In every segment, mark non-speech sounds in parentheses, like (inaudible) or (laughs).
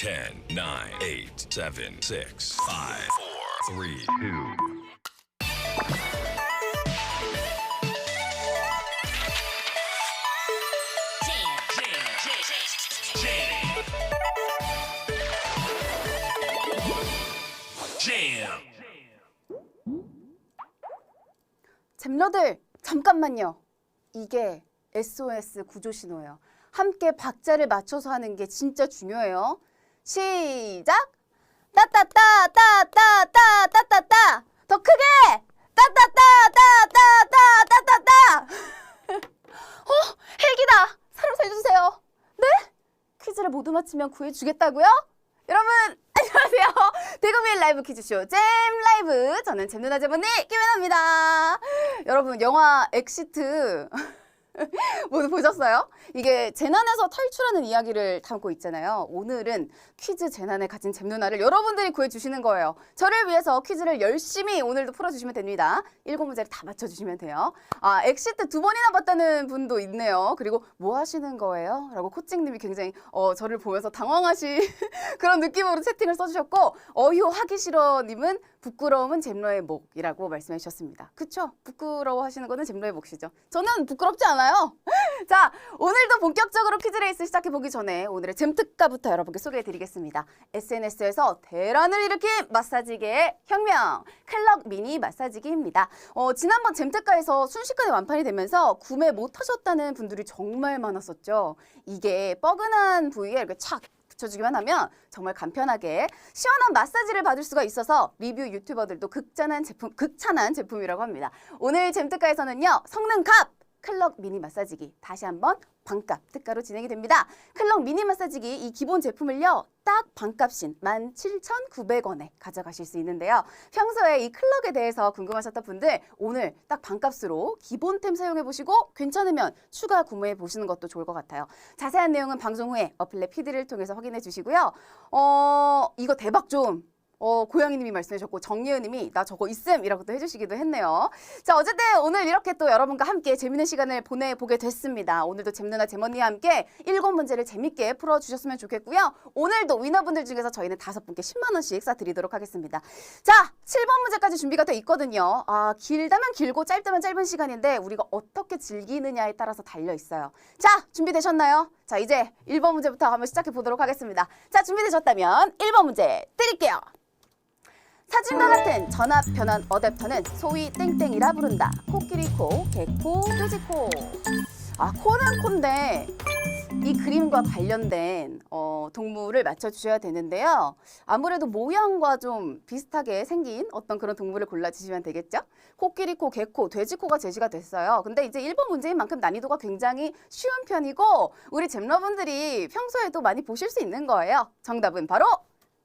10, 9, 8, 7, 6, 5, 4, 3, 2. Jam. 잼러들 잠깐만요. 이게 SOS 구조 신호예요. 함께 박자를 맞춰서 하는 게 진짜 중요해요. 시작. 따따따 따따따 따따따 더 크게 따따따따따따따따 (laughs) 어 헬기다 사람 살려주세요. 네? 퀴즈를 모두 맞히면 구해주겠다고요? 여러분 (laughs) 안녕하세요. 대구민 라이브 퀴즈쇼 잼 라이브 저는 잼 누나 잼 언니 김연아입니다. 여러분 영화 엑시트 (laughs) (laughs) 모두 보셨어요? 이게 재난에서 탈출하는 이야기를 담고 있잖아요. 오늘은 퀴즈 재난에 갇힌 잼 누나를 여러분들이 구해주시는 거예요. 저를 위해서 퀴즈를 열심히 오늘도 풀어주시면 됩니다. 일곱 문제를 다 맞춰주시면 돼요. 아 엑시트 두 번이나 봤다는 분도 있네요. 그리고 뭐 하시는 거예요? 라고 코칭님이 굉장히 어, 저를 보면서 당황하시 (laughs) 그런 느낌으로 채팅을 써주셨고 어휴 하기 싫어님은 부끄러움은 잼러의 목이라고 말씀해 주셨습니다. 그쵸? 부끄러워 하시는 거는 잼러의 몫이죠. 저는 부끄럽지 않아요. (laughs) 자, 오늘도 본격적으로 퀴즈 레이스 시작해 보기 전에 오늘의 잼특가부터 여러분께 소개해 드리겠습니다. SNS에서 대란을 일으킨 마사지계의 혁명, 클럭 미니 마사지기입니다. 어, 지난번 잼특가에서 순식간에 완판이 되면서 구매 못 하셨다는 분들이 정말 많았었죠. 이게 뻐근한 부위에 이렇게 착 붙여주기만 하면 정말 간편하게 시원한 마사지를 받을 수가 있어서 리뷰 유튜버들도 극찬한 제품, 극찬한 제품이라고 합니다. 오늘 잼특가에서는요, 성능 갑! 클럭 미니 마사지기 다시 한번 반값 특가로 진행이 됩니다. 클럭 미니 마사지기 이 기본 제품을요. 딱 반값인 17,900원에 가져가실 수 있는데요. 평소에 이 클럭에 대해서 궁금하셨던 분들 오늘 딱 반값으로 기본템 사용해 보시고 괜찮으면 추가 구매해 보시는 것도 좋을 것 같아요. 자세한 내용은 방송 후에 어플레 PD를 통해서 확인해 주시고요. 어, 이거 대박 좀 어, 고양이님이 말씀해주셨고 정예은님이 나 저거 있음이라고 또 해주시기도 했네요. 자 어쨌든 오늘 이렇게 또 여러분과 함께 재밌는 시간을 보내보게 됐습니다. 오늘도 잼누나 잼언니와 함께 일곱 문제를 재밌게 풀어주셨으면 좋겠고요. 오늘도 위너분들 중에서 저희는 다섯 분께 10만 원씩 쏴드리도록 하겠습니다. 자 7번 문제까지 준비가 돼 있거든요. 아 길다면 길고 짧다면 짧은 시간인데 우리가 어떻게 즐기느냐에 따라서 달려 있어요. 자 준비되셨나요? 자 이제 1번 문제부터 한번 시작해 보도록 하겠습니다. 자 준비되셨다면 1번 문제 드릴게요. 사진과 같은 전압 변환 어댑터는 소위 땡땡이라 부른다. 코끼리 코, 개코, 돼지 코. 아 코는 콘데 이 그림과 관련된 어, 동물을 맞춰주셔야 되는데요. 아무래도 모양과 좀 비슷하게 생긴 어떤 그런 동물을 골라주시면 되겠죠? 코끼리 코, 개코, 돼지 코가 제시가 됐어요. 근데 이제 1번 문제인 만큼 난이도가 굉장히 쉬운 편이고 우리 잼러분들이 평소에도 많이 보실 수 있는 거예요. 정답은 바로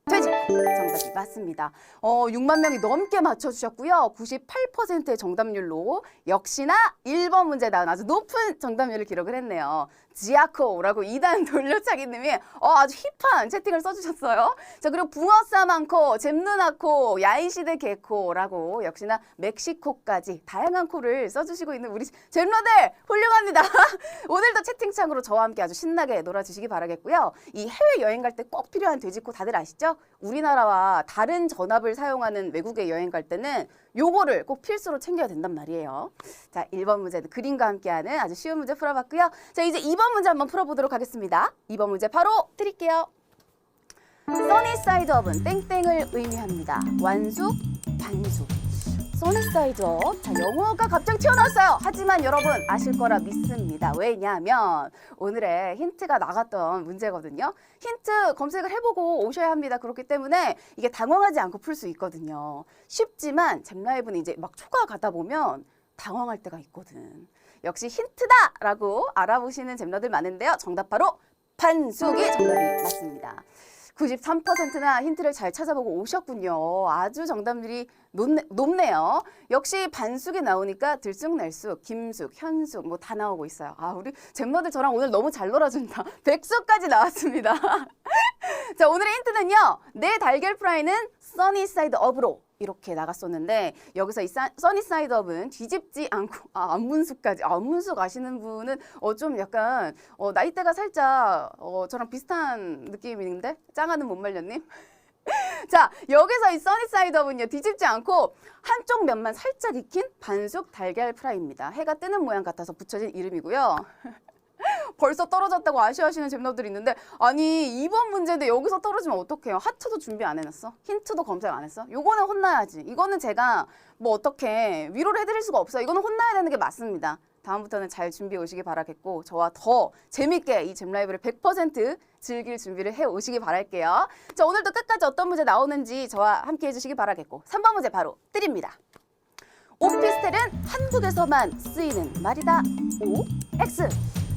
돼지 정답이 맞습니다. 어, 6만 명이 넘게 맞춰주셨고요. 98%의 정답률로 역시나 1번 문제 나온 아주 높은 정답률을 기록을 했네요. 지아코라고 2단 (laughs) 돌려차기님이 어, 아주 힙한 채팅을 써주셨어요. 자 그리고 붕어싸 많고 잼누나코 야인시대 개코라고 역시나 멕시코까지 다양한 코를 써주시고 있는 우리 잼러들 훌륭합니다. 채팅창으로 저와 함께 아주 신나게 놀아주시기 바라겠고요. 이 해외 여행 갈 때 꼭 필요한 돼지코 다들 아시죠? 우리나라와 다른 전압을 사용하는 외국에 여행 갈 때는 요거를 꼭 필수로 챙겨야 된단 말이에요. 자, 1번 문제는 그림과 함께하는 아주 쉬운 문제 풀어봤고요. 자, 이제 2번 문제 한번 풀어보도록 하겠습니다. 2번 문제 바로 드릴게요. 써니사이드 업은 땡땡을 의미합니다. 완숙, 반숙. 써니사이드업. 자, 영어가 갑자기 튀어나왔어요. 하지만 여러분 아실 거라 믿습니다. 왜냐하면 오늘의 힌트가 나갔던 문제거든요. 힌트 검색을 해보고 오셔야 합니다. 그렇기 때문에 이게 당황하지 않고 풀 수 있거든요. 쉽지만 잼라이브는 이제 막 초가 가다 보면 당황할 때가 있거든. 역시 힌트다 라고 알아보시는 잼러들 많은데요. 정답 바로 반숙이 정답이 맞습니다. 93%나 힌트를 잘 찾아보고 오셨군요. 아주 정답률이 높네, 높네요. 역시 반숙이 나오니까 들쑥날쑥, 김숙, 현숙 뭐 다 나오고 있어요. 아 우리 잼머들 저랑 오늘 너무 잘 놀아준다. (laughs) 백숙까지 나왔습니다. (laughs) 자 오늘의 힌트는요. 내 달걀 프라이는 써니사이드 업으로 이렇게 나갔었는데 여기서 이 사- 써니사이드업은 뒤집지 않고 아 안문수까지 아, 안문수 아시는 분은 어 좀 약간 어, 나이대가 살짝 어, 저랑 비슷한 느낌인데 짱하는 못 말렸님 (laughs) 자 여기서 이 써니사이드업은요 뒤집지 않고 한쪽 면만 살짝 익힌 반숙 달걀 프라이입니다. 해가 뜨는 모양 같아서 붙여진 이름이고요. (laughs) 벌써 떨어졌다고 아쉬워하시는 잼너들이 있는데 아니 이번 문제인데 여기서 떨어지면 어떡해요? 하트도 준비 안 해놨어? 힌트도 검색 안 했어? 요거는 혼나야지. 이거는 제가 뭐 어떻게 위로를 해드릴 수가 없어요 이거는 혼나야 되는 게 맞습니다 다음부터는 잘 준비해 오시기 바라겠고 저와 더 재밌게 이 잼라이브를 100% 즐길 준비를 해 오시기 바랄게요 자 오늘도 끝까지 어떤 문제 나오는지 저와 함께 해주시기 바라겠고 3번 문제 바로 드립니다 오피스텔은 한국에서만 쓰이는 말이다. O, X.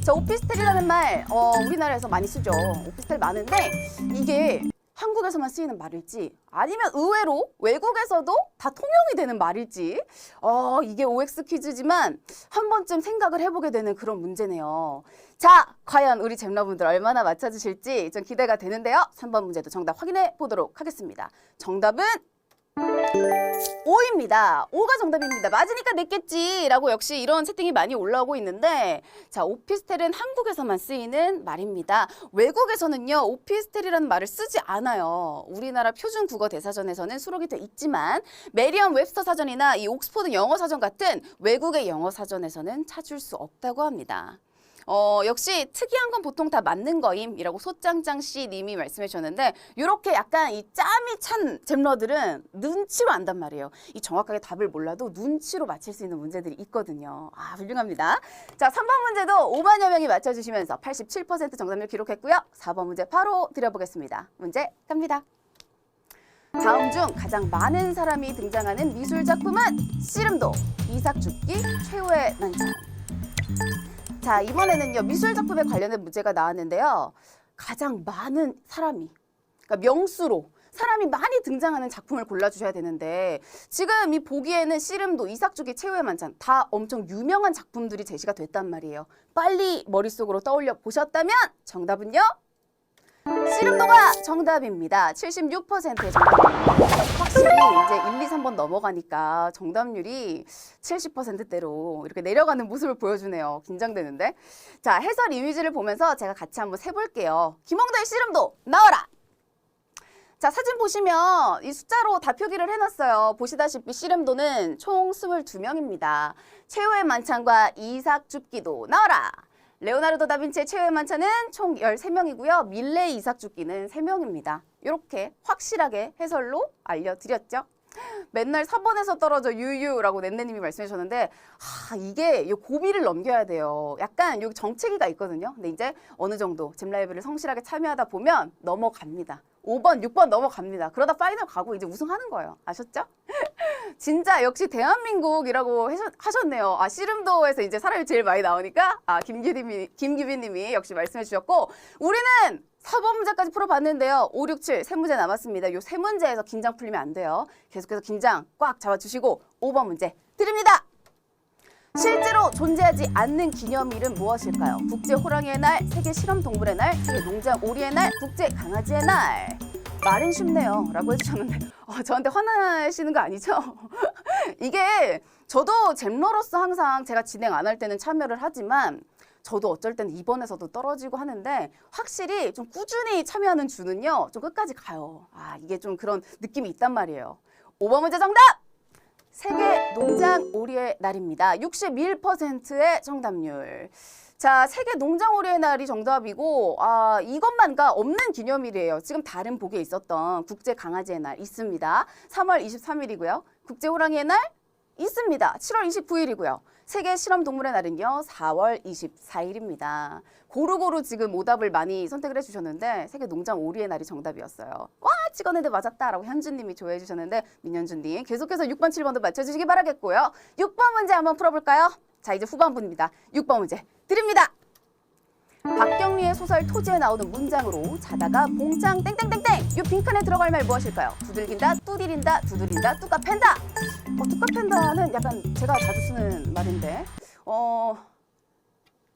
자, 오피스텔이라는 말, 어, 우리나라에서 많이 쓰죠. 오피스텔 많은데, 이게 한국에서만 쓰이는 말일지, 아니면 의외로 외국에서도 다 통용이 되는 말일지, 어, 이게 OX 퀴즈지만, 한 번쯤 생각을 해보게 되는 그런 문제네요. 자, 과연 우리 잼러분들 얼마나 맞춰주실지 좀 기대가 되는데요. 3번 문제도 정답 확인해 보도록 하겠습니다. 정답은 5입니다. 5가 정답입니다. 맞으니까 냈겠지 라고 역시 이런 채팅이 많이 올라오고 있는데 자 오피스텔은 한국에서만 쓰이는 말입니다. 외국에서는요 오피스텔이라는 말을 쓰지 않아요. 우리나라 표준 국어 대사전에서는 수록이 돼 있지만 메리엄 웹스터 사전이나 이 옥스포드 영어 사전 같은 외국의 영어 사전에서는 찾을 수 없다고 합니다. 어, 역시 특이한 건 보통 다 맞는 거임이라고 소짱짱 씨 님이 말씀해 주셨는데 이렇게 약간 이 짬이 찬 잼러들은 눈치로 안단 말이에요. 이 정확하게 답을 몰라도 눈치로 맞힐 수 있는 문제들이 있거든요. 아, 훌륭합니다. 자, 3번 문제도 5만여 명이 맞춰주시면서 87% 정답률 기록했고요. 4번 문제 바로 드려보겠습니다. 문제 갑니다. 다음 중 가장 많은 사람이 등장하는 미술 작품은 씨름도, 이삭 죽기, 최후의 난장. 자, 이번에는요, 미술 작품에 관련된 문제가 나왔는데요. 가장 많은 사람이, 그러니까 명수로 사람이 많이 등장하는 작품을 골라주셔야 되는데, 지금 이 보기에는 씨름도, 이삭죽이 최후의 만찬, 다 엄청 유명한 작품들이 제시가 됐단 말이에요. 빨리 머릿속으로 떠올려 보셨다면, 정답은요? 씨름도가 정답입니다. 76%의 정답입니다. 확실히 이제 1, 2, 3번 넘어가니까 정답률이 70%대로 이렇게 내려가는 모습을 보여주네요. 긴장되는데. 자, 해설 이미지를 보면서 제가 같이 한번 세볼게요. 김홍도의 씨름도 나와라! 자, 사진 보시면 이 숫자로 다 표기를 해놨어요. 보시다시피 씨름도는 총 22명입니다. 최후의 만찬과 이삭 줍기도 나와라! 레오나르도 다빈치의 최후의 만찬은 총 13명이고요. 밀레 이삭 줍기는 3명입니다. 이렇게 확실하게 해설로 알려드렸죠. 맨날 4번에서 떨어져 유유라고 넷네님이 말씀해 주셨는데 아, 이게 이 고비를 넘겨야 돼요. 약간 여기 정체기가 있거든요. 근데 이제 어느 정도 잼라이브를 성실하게 참여하다 보면 넘어갑니다. 5번, 6번 넘어갑니다. 그러다 파이널 가고 이제 우승하는 거예요. 아셨죠? 진짜 역시 대한민국이라고 하셨- 하셨네요. 아 씨름도에서 이제 사람이 제일 많이 나오니까 아 김규빈님이 김규빈님이 역시 말씀해 주셨고 우리는 4번 문제까지 풀어봤는데요. 5, 6, 7 세 문제 남았습니다. 요 세 문제에서 긴장 풀리면 안 돼요. 계속해서 긴장 꽉 잡아주시고 5번 문제 드립니다. 실제로 존재하지 않는 기념일은 무엇일까요? 국제 호랑이의 날, 세계 실험 동물의 날, 세계 농장 오리의 날, 국제 강아지의 날. 말은 쉽네요. 라고 해주셨는데, (laughs) 어, 저한테 화나시는 거 아니죠? (laughs) 이게 저도 잼러로서 항상 제가 진행 안 할 때는 참여를 하지만 저도 어쩔 때는 2번에서도 떨어지고 하는데 확실히 좀 꾸준히 참여하는 주는요, 좀 끝까지 가요. 아, 이게 좀 그런 느낌이 있단 말이에요. 5번 문제 정답! 세계 농장 오리의 날입니다. 61%의 정답률. 자, 세계 농장 오리의 날이 정답이고, 아, 이것만가 없는 기념일이에요. 지금 다른 복에 있었던 국제 강아지의 날 있습니다. 3월 23일이고요. 국제 호랑이의 날 있습니다. 7월 29일이고요. 세계 실험 동물의 날은요, 4월 24일입니다. 고루고루 지금 오답을 많이 선택을 해주셨는데, 세계 농장 오리의 날이 정답이었어요. 와, 찍었는데 맞았다라고 현주님이 조회해 주셨는데, 민현주님 계속해서 6번, 7번도 맞춰주시기 바라겠고요. 6번 문제 한번 풀어볼까요? 자, 이제 후반부입니다. 6번 문제 드립니다. 박경리의 소설 토지에 나오는 문장으로 자다가 봉창 땡땡땡땡 이 빈칸에 들어갈 말 무엇일까요? 두들긴다, 두드린다, 두드린다, 뚜까 팬다. 어, 뚜까 팬다는 약간 제가 자주 쓰는 말인데 어,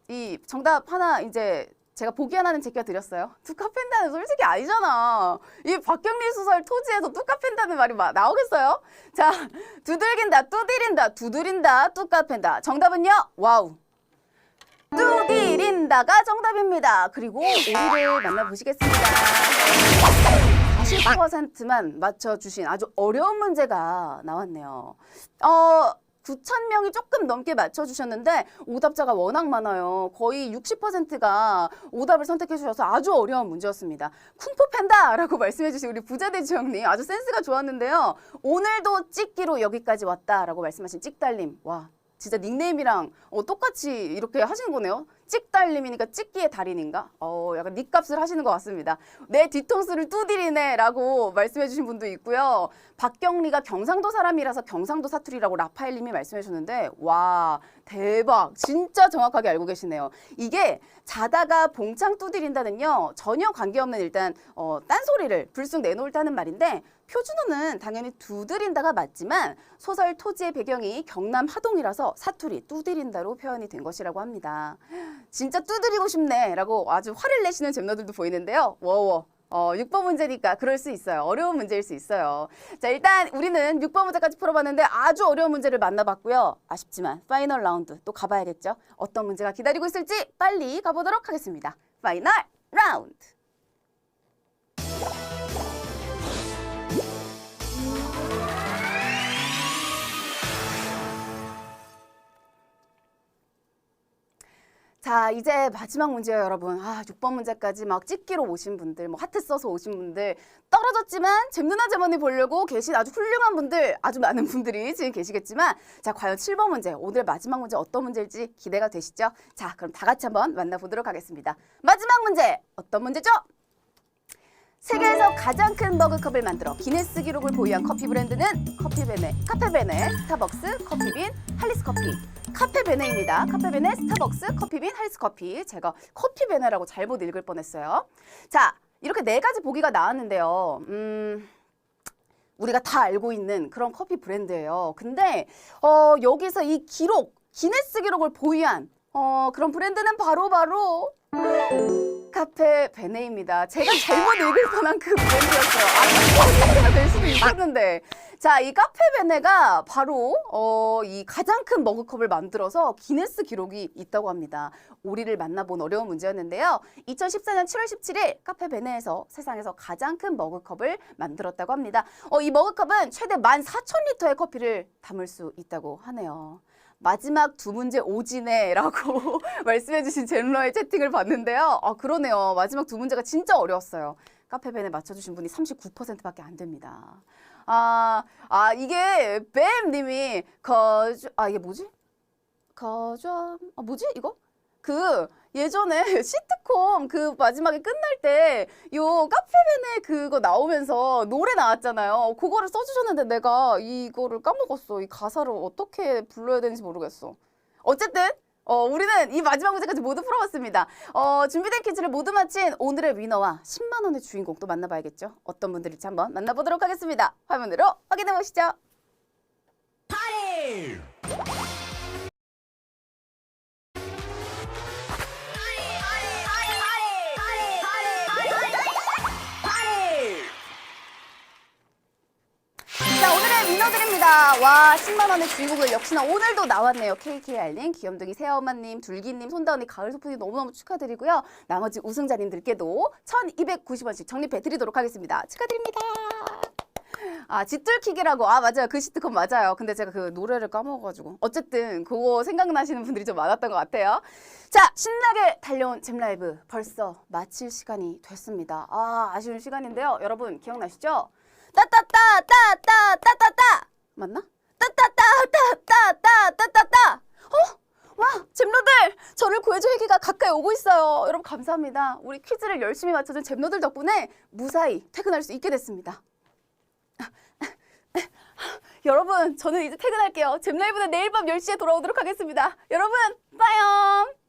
이 정답 하나 이제 제가 보기 하나는 제껴드렸어요. 뚜까 팬다는 솔직히 아니잖아. 이 박경리 소설 토지에서 뚜까 팬다는 말이 마- 나오겠어요? 자, 두들긴다, 두드린다, 두드린다, 뚜까 팬다. 정답은요? 와우. 두드린다가 정답입니다. 그리고 오리를 만나보시겠습니다. 40%만 맞춰주신 아주 어려운 문제가 나왔네요. 어, 9,000명이 조금 넘게 맞춰주셨는데 오답자가 워낙 많아요. 거의 60%가 오답을 선택해 주셔서 아주 어려운 문제였습니다. 쿵푸 팬다라고 (laughs) 말씀해 주신 우리 부자대주 형님 아주 센스가 좋았는데요. 오늘도 찍기로 여기까지 왔다라고 말씀하신 찍달님. 와 진짜 닉네임이랑 어, 똑같이 이렇게 하시는 거네요. 찍달님이니까 찍기의 달인인가? 어, 약간 닉값을 하시는 것 같습니다. 내 뒤통수를 두드리네 라고 말씀해 주신 분도 있고요. 박경리가 경상도 사람이라서 경상도 사투리라고 라파엘님이 말씀해 주셨는데 와 대박 진짜 정확하게 알고 계시네요. 이게 자다가 봉창 두드린다는요 전혀 관계없는 일단 어, 딴소리를 불쑥 내놓을 때는 말인데 표준어는 당연히 두드린다가 맞지만 소설 토지의 배경이 경남 하동이라서 사투리 두드린다로 표현이 된 것이라고 합니다. 진짜 두드리고 싶네 라고 아주 화를 내시는 잼너들도 보이는데요. 워워. 어, 6번 문제니까 그럴 수 있어요. 어려운 문제일 수 있어요. 자, 일단 우리는 6번 문제까지 풀어봤는데 아주 어려운 문제를 만나봤고요. 아쉽지만 파이널 라운드 또 가봐야겠죠. 어떤 문제가 기다리고 있을지 빨리 가보도록 하겠습니다. 파이널 라운드. 자, 이제 마지막 문제예요, 여러분. 아, 6번 문제까지 막 찍기로 오신 분들, 뭐 하트 써서 오신 분들, 떨어졌지만 잼 누나 잼언니 보려고 계신 아주 훌륭한 분들, 아주 많은 분들이 지금 계시겠지만, 자, 과연 7번 문제, 오늘 마지막 문제 어떤 문제일지 기대가 되시죠? 자, 그럼 다 같이 한번 만나보도록 하겠습니다. 마지막 문제, 어떤 문제죠? 세계에서 가장 큰 머그컵을 만들어 기네스 기록을 보유한 커피 브랜드는 커피베네, 카페베네, 스타벅스, 커피빈, 할리스 커피. 카페베네입니다. 카페베네, 스타벅스, 커피빈, 할리스 커피. 제가 커피베네라고 잘못 읽을 뻔했어요. 자, 이렇게 네 가지 보기가 나왔는데요. 음. 우리가 다 알고 있는 그런 커피 브랜드예요. 근데 어, 여기서 이 기록, 기네스 기록을 보유한 어, 그런 브랜드는 바로 바로 카페 베네입니다. 제가 잘못 읽을 뻔한 그 브랜드였어요. 아, 힌트가 될 수도 있었는데. 자, 이 카페 베네가 바로 어, 이 가장 큰 머그컵을 만들어서 기네스 기록이 있다고 합니다. 오리를 만나본 어려운 문제였는데요. 2014년 7월 17일 카페 베네에서 세상에서 가장 큰 머그컵을 만들었다고 합니다. 어, 이 머그컵은 최대 14,000리터의 커피를 담을 수 있다고 하네요. 마지막 두 문제 오지네라고 (laughs) 말씀해주신 젠러의 채팅을 봤는데요. 아 그러네요. 마지막 두 문제가 진짜 어려웠어요. 카페벤에 맞춰주신 분이 39%밖에 안 됩니다. 아, 아 이게 뱀님이 거주 아 이게 뭐지? 거점 아 뭐지 이거? 그 예전에 (laughs) 시트콤 그 마지막에 끝날 때 요 카페벤에 그거 나오면서 노래 나왔잖아요. 그거를 써주셨는데 내가 이거를 까먹었어. 이 가사를 어떻게 불러야 되는지 모르겠어. 어쨌든 어, 우리는 이 마지막 문제까지 모두 풀어봤습니다. 어, 준비된 퀴즈를 모두 마친 오늘의 위너와 10만 원의 주인공 또 만나봐야겠죠. 어떤 분들일지 한번 만나보도록 하겠습니다. 화면으로 확인해 보시죠. 와 10만 원의 주인공을 역시나 오늘도 나왔네요. KKR님, 귀염둥이 새엄마님, 둘기님, 손다은이 가을 소풍이 너무너무 축하드리고요. 나머지 우승자님들께도 1,290원씩 적립해드리도록 하겠습니다. 축하드립니다. 아, 짓들키기라고. 아, 맞아요. 그 시트콤 맞아요. 근데 제가 그 노래를 까먹어가지고. 어쨌든, 그거 생각나시는 분들이 좀 많았던 것 같아요. 자, 신나게 달려온 잼라이브. 벌써 마칠 시간이 됐습니다. 아, 아쉬운 시간인데요. 여러분, 기억나시죠? 따따따, 따따, 따따따! 맞나? 따따따따따따따따. 어? 와 잼노들! 저를 구해줄 회기가 가까이 오고 있어요. 여러분 감사합니다. 우리 퀴즈를 열심히 맞춰준 잼노들 덕분에 무사히 퇴근할 수 있게 됐습니다. (laughs) 여러분 저는 이제 퇴근할게요. 잼라이브는 내일 밤 10시에 돌아오도록 하겠습니다. 여러분 빠염